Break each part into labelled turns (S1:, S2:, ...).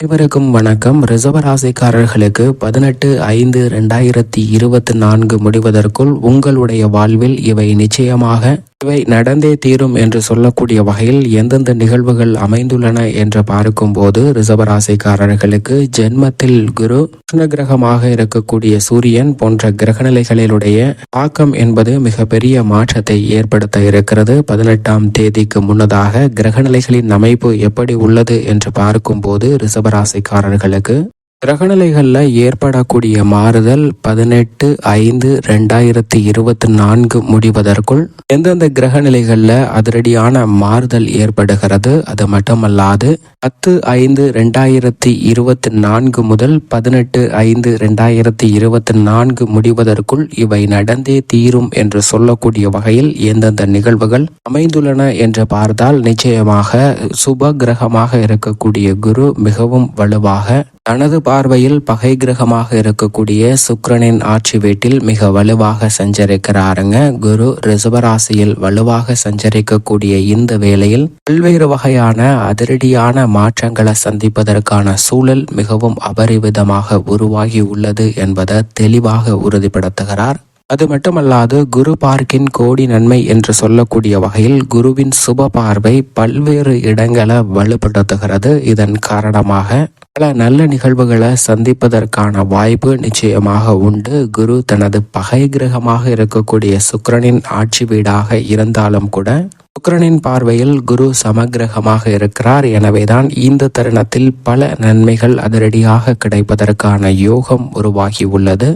S1: அனைவருக்கும் வணக்கம். ரிசர்வராசிக்காரர்களுக்கு பதினெட்டு ஐந்து ரெண்டாயிரத்தி இருபத்தி நான்கு முடிவதற்குள் உங்களுடைய வாழ்வில் இவை நிச்சயமாக இவை நடந்தே தீரும் என்று சொல்லக்கூடிய வகையில் எந்தெந்த நிகழ்வுகள் அமைந்துள்ளன என்று பார்க்கும்போது ரிசர்வராசிக்காரர்களுக்கு ஜென்மத்தில் குரு கிருஷ்ண கிரகமாக இருக்கக்கூடிய சூரியன் போன்ற கிரகநிலைகளிலுடைய தாக்கம் என்பது மிகப்பெரிய மாற்றத்தை ஏற்படுத்த இருக்கிறது. பதினெட்டாம் தேதிக்கு முன்னதாக கிரகநிலைகளின் அமைப்பு எப்படி உள்ளது என்று பார்க்கும்போது ரிசர்வராசிக்காரர்களுக்கு கிரகநிலைகளில் ஏற்படக்கூடிய மாறுதல் பதினெட்டு ஐந்து ரெண்டாயிரத்தி இருபத்தி நான்கு முடிவதற்குள் எந்தெந்த கிரகநிலைகளில் அதிரடியான மாறுதல் ஏற்படுகிறது அது மட்டுமல்லாது பத்து ஐந்து ரெண்டாயிரத்தி இருபத்தி நான்கு முதல் பதினெட்டு ஐந்து ரெண்டாயிரத்தி இருபத்தி நான்கு முடிவதற்குள் இவை நடந்தே தீரும் என்று சொல்லக்கூடிய வகையில் எந்தெந்த நிகழ்வுகள் அமைந்துள்ளன என்று பார்த்தால் நிச்சயமாக சுப கிரகமாக இருக்கக்கூடிய குரு மிகவும் வலுவாக தனது பார்வையில் பகை கிரகமாக இருக்கக்கூடிய சுக்கிரனின் ஆட்சி வீட்டில் மிக வலுவாக சஞ்சரிக்கிறாருங்க. குரு ரிசவராசியில் வலுவாக சஞ்சரிக்கக்கூடிய இந்த வேளையில் பல்வேறு வகையான அதிரடியான மாற்றங்களை சந்திப்பதற்கான சூழல் மிகவும் அபரிவிதமாக உருவாகி உள்ளது என்பதை தெளிவாக உறுதிப்படுத்துகிறார். அது மட்டுமல்லாது குரு பார்க்கின் கோடி நன்மை என்று சொல்லக்கூடிய வகையில் குருவின் சுப பார்வை பல்வேறு இடங்களை வலுப்படுத்துகிறது. இதன் காரணமாக பல நல்ல நிகழ்வுகளை சந்திப்பதற்கான வாய்ப்பு நிச்சயமாக உண்டு. குரு தனது பகை கிரகமாக இருக்கக்கூடிய சுக்கரனின் ஆட்சி வீடாக இருந்தாலும் கூட சுக்கரனின் பார்வையில் குரு சமகிரகமாக இருக்கிறார். எனவேதான் இந்த தருணத்தில் பல நன்மைகள் அதிரடியாக கிடைப்பதற்கான யோகம் உருவாகி உள்ளது.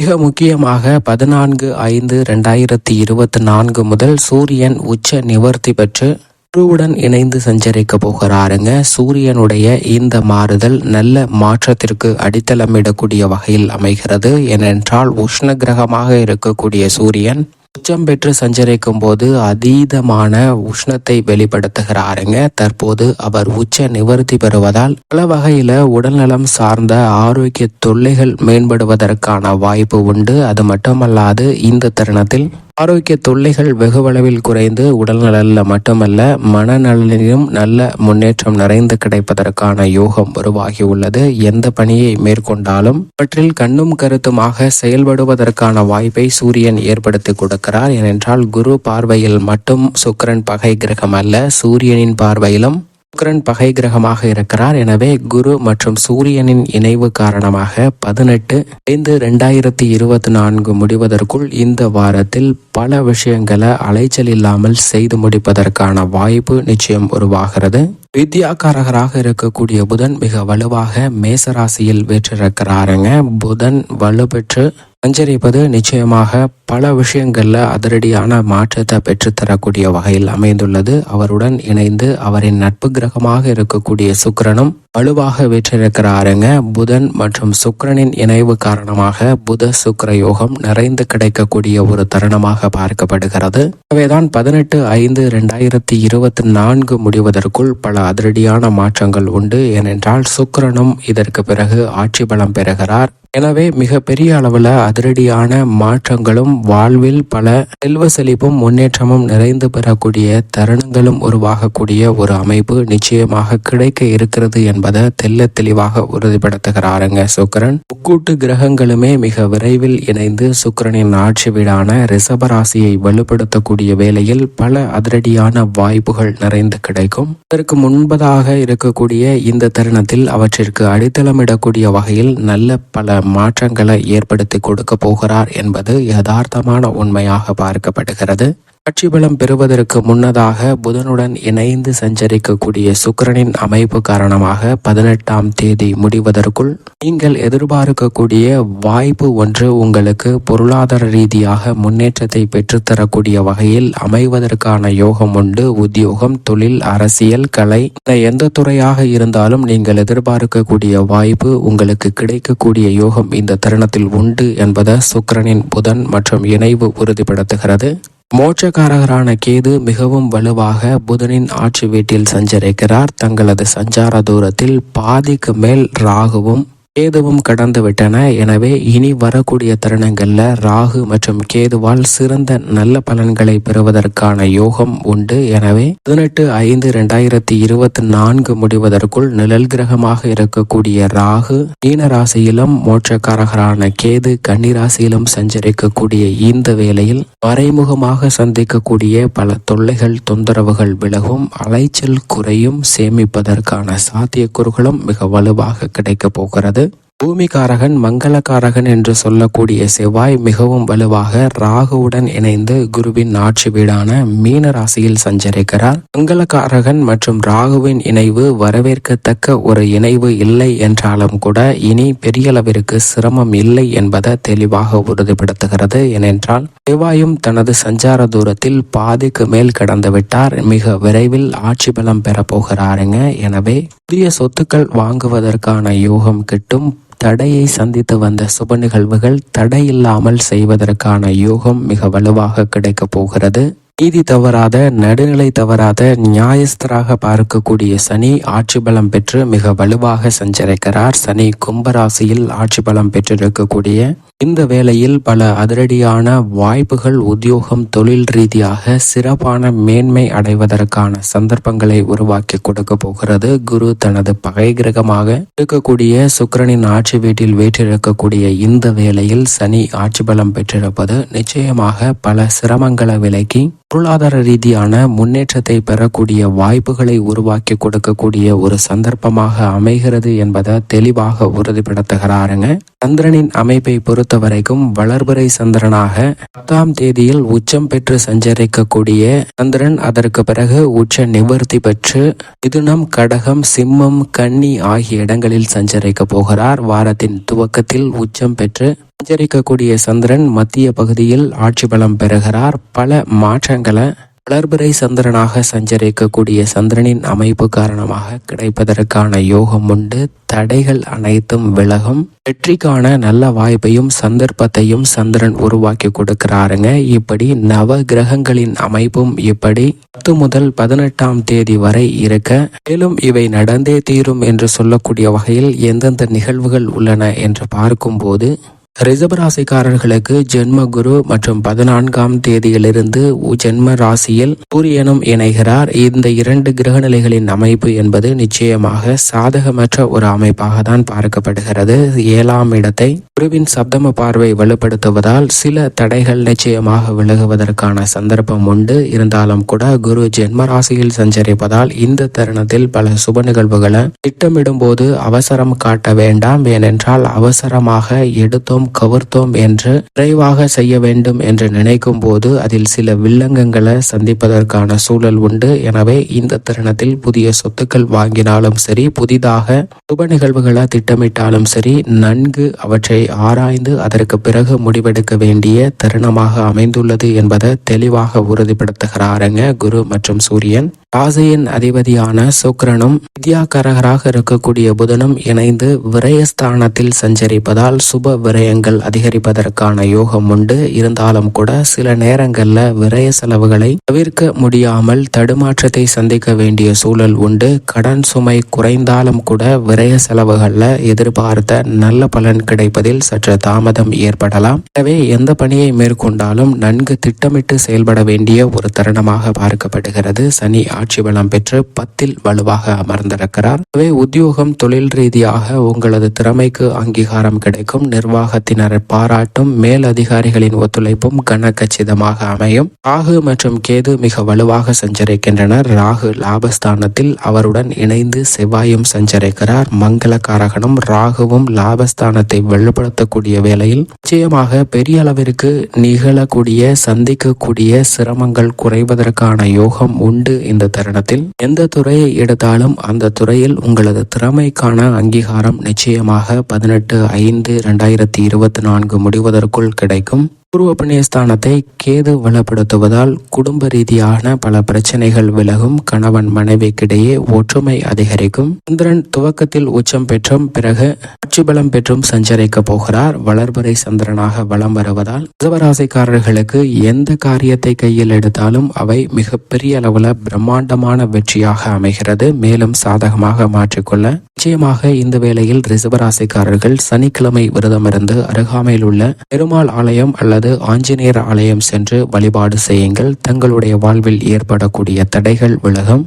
S1: மிக முக்கியமாக பதினான்கு ஐந்து ரெண்டாயிரத்தி இருபத்தி நான்கு முதல் சூரியன் உச்ச நிவர்த்தி பெற்று குருவுடன் இணைந்து சஞ்சரிக்க போகிறாருங்க. சூரியனுடைய இந்த மாறுதல் நல்ல மாற்றத்திற்கு அடித்தளமிடக்கூடிய வகையில் அமைகிறது. ஏனென்றால் உஷ்ண கிரகமாக இருக்கக்கூடிய சூரியன் உச்சம் பெற்று சஞ்சரிக்கும் போது அதீதமான உஷ்ணத்தை வெளிப்படுத்துகிறாருங்க. தற்போது அவர் உச்ச நிவர்த்தி பெறுவதால் பல வகையில உடல்நலம் சார்ந்த ஆரோக்கிய தொல்லைகள் மேம்படுவதற்கான வாய்ப்பு உண்டு. அது மட்டுமல்லாது இந்த தருணத்தில் ஆரோக்கிய தொல்லைகள் வெகுவளவில் குறைந்து உடல்நலில் மட்டுமல்ல மனநலனிலும் நல்ல முன்னேற்றம் நிறைந்து கிடைப்பதற்கான யோகம் உருவாகி உள்ளது. எந்த பணியை மேற்கொண்டாலும் அவற்றில் கண்ணும் கருத்துமாக செயல்படுவதற்கான வாய்ப்பை சூரியன் ஏற்படுத்தி கொடுக்கிறார். ஏனென்றால் குரு பார்வையில் மட்டும் சுக்கரன் பகை கிரகம் அல்ல சூரியனின் பார்வையிலும் சுக்கரன் பகை கிரகமாக இருக்கிறார். எனவே குரு மற்றும் சூரியனின் இணைவு காரணமாக பதினெட்டு ஐந்து ரெண்டாயிரத்தி இருபத்தி நான்கு முடிவதற்குள் இந்த வாரத்தில் பல விஷயங்களை அலைச்சல் இல்லாமல் செய்து முடிப்பதற்கான வாய்ப்பு நிச்சயம் உருவாகிறது. வித்யாகாரகராக இருக்கக்கூடிய புதன் மிக வலுவாக மேசராசியில் வீற்றிருக்கிறாருங்க. புதன் வலுப்பெற்று சஞ்சரிப்பது நிச்சயமாக பல விஷயங்களில் அதிரடியான மாற்றத்தை பெற்றுத்தரக்கூடிய வகையில் அமைந்துள்ளது. அவருடன் இணைந்து அவரின் நட்பு கிரகமாக இருக்கக்கூடிய சுக்கரனும் வலுவாக வீற்றிருக்கிறாருங்க. புதன் மற்றும் சுக்கரனின் இணைவு காரணமாக புத சுக்கிர யோகம் நிறைந்து கிடைக்கக்கூடிய ஒரு தருணமாக பார்க்கப்படுகிறது. எனவேதான் பதினெட்டு ஐந்து ரெண்டாயிரத்தி இருபத்தி நான்கு முடிவதற்குள் பல அதிரடியான மாற்றங்கள் உண்டு. ஏனென்றால் சுக்கரனும் இதற்கு பிறகு ஆட்சி பலம் பெறுகிறார். எனவே மிக பெரிய அதிரடியான மாற்றங்களும் வாழ்வில் பல செல்வ செழிப்பும் முன்னேற்றமும் நிறைந்து பெறக்கூடிய தருணங்களும் உருவாகக்கூடிய ஒரு அமைப்பு நிச்சயமாக கிடைக்க இருக்கிறது என்பதை தெல்ல தெளிவாக உறுதிப்படுத்துகிறாருங்க சுக்கரன். முக்கூட்டு கிரகங்களுமே மிக விரைவில் இணைந்து சுக்கரனின் ஆட்சி வீடான ரிஷபராசியை வலுப்படுத்தக்கூடிய வேளையில் பல அதிரடியான வாய்ப்புகள் நிறைந்து கிடைக்கும். அதற்கு முன்பதாக இருக்கக்கூடிய இந்த தருணத்தில் அவற்றிற்கு அடித்தளமிடக்கூடிய வகையில் நல்ல பல மாற்றங்களை ஏற்படுத்தி கொடுக்க போகிறார் என்பது யதார்த்தமான உண்மையாக பார்க்கப்படுகிறது. ஆட்சி பலம் பெறுவதற்கு முன்னதாக புதனுடன் இணைந்து சஞ்சரிக்கக்கூடிய சுக்கரனின் அமைப்பு காரணமாக பதினெட்டாம் தேதி முடிவதற்குள் நீங்கள் எதிர்பார்க்கக்கூடிய வாய்ப்பு ஒன்று உங்களுக்கு பொருளாதார ரீதியாக முன்னேற்றத்தை பெற்றுத்தரக்கூடிய வகையில் அமைவதற்கான யோகம் உண்டு. உத்தியோகம் தொழில் அரசியல் கலை எந்த துறையாக இருந்தாலும் நீங்கள் எதிர்பார்க்கக்கூடிய வாய்ப்பு உங்களுக்கு கிடைக்கக்கூடிய யோகம் இந்த தருணத்தில் உண்டு என்பதை சுக்கரனின் புதன் மற்றும் இணைவு உறுதிப்படுத்துகிறது. மோட்சக்காரகரான கேது மிகவும் வலுவாக புதனின் ஆட்சி வீட்டில் சஞ்சரிக்கிறார். தங்களது சஞ்சார தூரத்தில் பாதிக்கு மேல் ராகுவும் கேதுவும் கடந்து விட்டன. எனவே இனி வரக்கூடிய தருணங்களில் ராகு மற்றும் கேதுவால் சிறந்த நல்ல பலன்களை பெறுவதற்கான யோகம் உண்டு. எனவே பதினெட்டு ஐந்து இரண்டாயிரத்தி இருபத்தி நான்கு முடிவதற்குள் நிழல் கிரகமாக இருக்கக்கூடிய ராகு மீன ராசியிலும் மோட்சக்காரகரான கேது கன்னிராசியிலும் சஞ்சரிக்கக்கூடிய இந்த வேளையில் மறைமுகமாக சந்திக்கக்கூடிய பல தொல்லைகள் தொந்தரவுகள் விலகும். அலைச்சல் குறையும். சேமிப்பதற்கான சாத்தியக்கூறுகளும் மிக வலுவாக கிடைக்கப் போகிறது. பூமிகாரகன் மங்களகாரகன் என்று சொல்லக்கூடிய செவ்வாய் மிகவும் வலுவாக ராகுவுடன் இணைந்து குருவின் ஆட்சி வீடான மீன ராசியில் சஞ்சரிக்கிறார். மங்களகாரகன் மற்றும் ராகுவின் இணைவு வரவேற்கத்தக்க ஒரு இணைவு இல்லை என்றாலும் கூட இனி பெரிய அளவிற்கு சிரமம் இல்லை என்பதை தெளிவாக உறுதிப்படுத்துகிறது. ஏனென்றால் செவ்வாயும் தனது சஞ்சார தூரத்தில் பாதிக்கு மேல் கடந்துவிட்டார் மிக விரைவில் ஆட்சி பலம் பெறப்போகிறாருங்க எனவே புதிய சொத்துக்கள் வாங்குவதற்கான யோகம் கிட்டும் தடையை சந்தித்து வந்த சுப நிகழ்வுகள் தடையில்லாமல் செய்வதற்கான யோகம் மிக வலுவாக கிடைக்கப் போகிறது. நீதி தவறாத நடுநிலை தவறாத நியாயஸ்தராக பார்க்கக்கூடிய சனி ஆட்சி பலம் பெற்று மிக வலுவாக சஞ்சரிக்கிறார். சனி கும்பராசியில் ஆட்சி பலம் பெற்றிருக்கக்கூடிய இந்த வேளையில் பல அதிரடியான வாய்ப்புகள் உத்தியோகம் தொழில் ரீதியாக சிறப்பான மேன்மை அடைவதற்கான சந்தர்ப்பங்களை உருவாக்கி கொடுக்க போகிறது. குரு தனது பகை கிரகமாக இருக்கக்கூடிய சுக்கிரனின் ஆட்சி வீட்டில் வீற்றிருக்கக்கூடிய இந்த வேளையில் சனி ஆட்சி பலம் பெற்றிருப்பது நிச்சயமாக பல சிரமங்களை விலக்கி பொருளாதார ரீதியான முன்னேற்றத்தை பெறக்கூடிய வாய்ப்புகளை உருவாக்கி கொடுக்கக்கூடிய ஒரு சந்தர்ப்பமாக அமைகிறது என்பதை தெளிவாக உறுதிப்படுத்துகிறாருங்க. சந்திரனின் அமைப்பை பொறுத்த வரைக்கும் வளர்பிறை சந்திரனாக பத்தாம் தேதியில் உச்சம் பெற்று சஞ்சரிக்கக்கூடிய சந்திரன் அதற்கு பிறகு உச்ச நிவர்த்தி பெற்று மிதுனம் கடகம் சிம்மம் கன்னி ஆகிய இடங்களில் சஞ்சரிக்க போகிறார். வாரத்தின் துவக்கத்தில் உச்சம் பெற்று சஞ்சரிக்கக்கூடிய சந்திரன் மத்திய பகுதியில் ஆட்சி பலம் பெறுகிறார். பல மாற்றங்களை வளர்பிறை சந்திரனாக சஞ்சரிக்கக்கூடிய சந்திரனின் அமைப்பு காரணமாக கிடைப்பதற்கான யோகம் உண்டு. தடைகள் அனைத்தும் விலகும். வெற்றிக்கான நல்ல வாய்ப்பையும் சந்தர்ப்பத்தையும் சந்திரன் உருவாக்கி கொடுக்கிறாருங்க. இப்படி நவ கிரகங்களின் அமைப்பும் இப்படி பத்து முதல் பதினெட்டாம் தேதி வரை இருக்க மேலும் இவை நடந்தே தீரும் என்று சொல்லக்கூடிய வகையில் எந்தெந்த நிகழ்வுகள் உள்ளன என்று பார்க்கும்போது ரிசபராசிக்காரர்களுக்கு ஜென்ம குரு மற்றும் பதினான்காம் தேதியிலிருந்து ஜென்ம ராசியில் சூரியனும் இணைகிறார். இந்த இரண்டு கிரகநிலைகளின் அமைப்பு என்பது நிச்சயமாக சாதகமற்ற ஒரு அமைப்பாக தான் பார்க்கப்படுகிறது. ஏழாம் இடத்தை குருவின் சப்தம பார்வை வலுப்படுத்துவதால் சில தடைகள் நிச்சயமாக விலகுவதற்கான சந்தர்ப்பம் உண்டு. இருந்தாலும் கூட குரு ஜென்ம ராசியில் சஞ்சரிப்பதால் இந்த தருணத்தில் பல சுப நிகழ்வுகளை திட்டமிடும் போது அவசரம் காட்ட வேண்டாம். ஏனென்றால் அவசரமாக எடுத்தோம் கவர்த்தோம் என்று விரைவாக செய்ய வேண்டும் என்று நினைக்கும் போது அதில் சில வில்லங்கங்களை சந்திப்பதற்கான சூழல் உண்டு. எனவே இந்த தருணத்தில் புதிய சொத்துக்கள் வாங்கினாலும் சரி புதிதாக சுப நிகழ்வுகளை திட்டமிட்டாலும் சரி நன்கு அவற்றை ஆராய்ந்து அதற்கு பிறகு முடிவெடுக்க வேண்டிய தருணமாக அமைந்துள்ளது என்பதை தெளிவாக உறுதிப்படுத்துகிறாருங்க குரு மற்றும் சூரியன். ராசியின் அதிபதியான சுக்கரனும் வித்யாகரகராக இருக்கக்கூடிய புதனும் இணைந்து விரயஸ்தானத்தில் சஞ்சரிப்பதால் சுப விரயங்கள் அதிகரிப்பதற்கான யோகம் உண்டு. இருந்தாலும் கூட சில நேரங்களில் விரய செலவுகளை தவிர்க்க முடியாமல் தடுமாற்றத்தை சந்திக்க வேண்டிய சூழல் உண்டு. கடன் சுமை குறைந்தாலும் கூட விரய செலவுகளில் எதிர்பார்த்த நல்ல பலன் கிடைப்பதில் சற்று தாமதம் ஏற்படலாம். எனவே எந்த பணியை மேற்கொண்டாலும் நன்கு திட்டமிட்டு செயல்பட வேண்டிய ஒரு தருணமாக பார்க்கப்படுகிறது. சனி ஆட்சி பலம் பெற்று பத்தில் வலுவாக அமர்ந்திருக்கிறார். எனவே உத்தியோகம் தொழில் ரீதியாக உங்களது திறமைக்கு அங்கீகாரம் கிடைக்கும். நிர்வாக குடும்பத்தினர் பாராட்டும் மேல் அதிகாரிகளின் ஒத்துழைப்பும் கனகச்சிதமாக அமையும். ராகு மற்றும் கேது மிக வலுவாக சஞ்சரிக்கின்றனர். ராகு லாபஸ்தானத்தில் அவருடன் இணைந்து செவ்வாயும் சஞ்சரிக்கிறார். மங்களகாரகனும் ராகுவும் லாபஸ்தானத்தை வலுப்படுத்தக்கூடிய வேளையில் நிச்சயமாக பெரிய அளவிற்கு நிகழக்கூடிய சந்திக்கக்கூடிய சிரமங்கள் குறைவதற்கான யோகம் உண்டு இந்த தருணத்தில். எந்த துறையை எடுத்தாலும் அந்த துறையில் உங்களது திறமைக்கான அங்கீகாரம் நிச்சயமாக பதினெட்டு ஐந்து இரண்டாயிரத்தி இருபத்தி நான்கு முடிவதற்குள் கிடைக்கும். பூர்வ புண்ணியஸ்தானத்தை கேது வளப்படுத்துவதால் குடும்ப ரீதியான பல பிரச்சனைகள் விலகும் கணவன் மனைவிக்கிடையே ஒற்றுமை அதிகரிக்கும். சந்திரன் துவக்கத்தில் உச்சம் பெற்றும் பிறகு ஆட்சி பலம் பெற்றும் சஞ்சரிக்க போகிறார். வளர்பறை சந்திரனாக வலம் வருவதால் ரிசவராசிக்காரர்களுக்கு எந்த காரியத்தை கையில் எடுத்தாலும் அவை மிகப்பெரிய அளவுல பிரம்மாண்டமான வெற்றியாக அமைகிறது. மேலும் சாதகமாக மாற்றிக்கொள்ள நிச்சயமாக இந்த வேளையில் ரிசவராசிக்காரர்கள் சனிக்கிழமை விரதமிருந்து அருகாமையில் உள்ள பெருமாள் ஆலயம் அல்லது அல்லது ஆஞ்சநேயர் ஆலயம் சென்று வழிபாடு செய்யுங்கள். தங்களுடைய வாழ்வில் ஏற்படக்கூடிய தடைகள் விலகும்